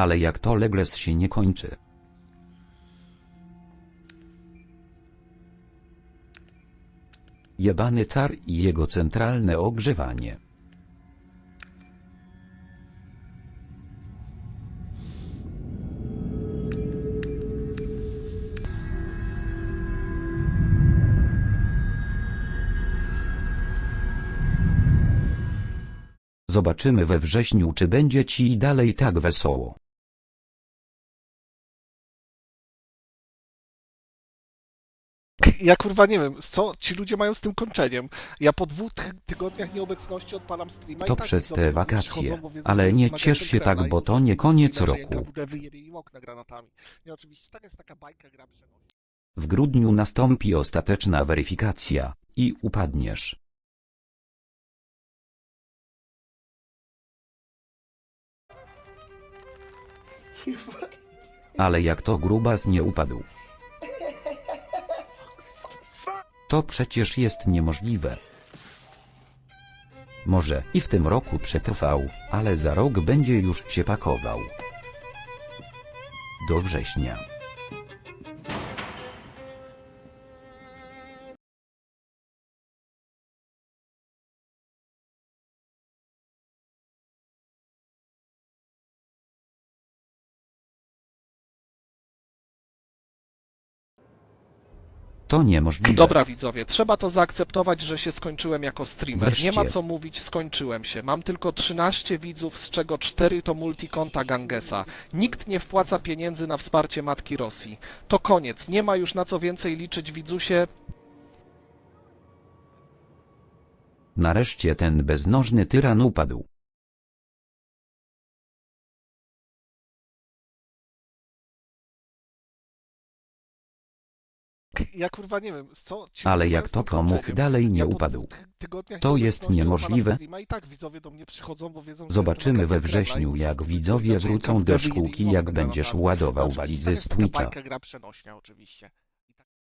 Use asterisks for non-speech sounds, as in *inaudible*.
Ale jak to Legles się nie kończy. Jebany car i jego centralne ogrzewanie. Zobaczymy we wrześniu czy będzie ci dalej tak wesoło. Ja kurwa nie wiem, co ci ludzie mają z tym kończeniem. Ja po dwóch ty tygodniach nieobecności odpalam streama To i tak przez te wakacje, przychodzą, bo wiedzą, ale nie ciesz się tak, bo to nie koniec roku. Tak. W grudniu nastąpi ostateczna weryfikacja i upadniesz. *laughs* Ale jak to grubas nie upadł? To przecież jest niemożliwe. Może i w tym roku przetrwał, ale za rok będzie już się pakował. Do września. To niemożliwe. Dobra widzowie, trzeba to zaakceptować, że się skończyłem jako streamer. Nie ma Wreszcie. co mówić, skończyłem się. Mam tylko 13 widzów, z czego 4 to multikonta Gangesa. Nikt nie wpłaca pieniędzy na wsparcie matki Rosji. To koniec, nie ma już na co więcej liczyć widzusie. Nareszcie ten beznożny tyran upadł. Ja kurwa nie wiem, co ci Ale jak to komuch dalej nie upadł. To jest niemożliwe. tak widzowie do mnie przychodzą, bo wiedzą, że Zobaczymy we wrześniu jak widzowie wrócą do szkółki jak będziesz ładował walizy z Twitcha.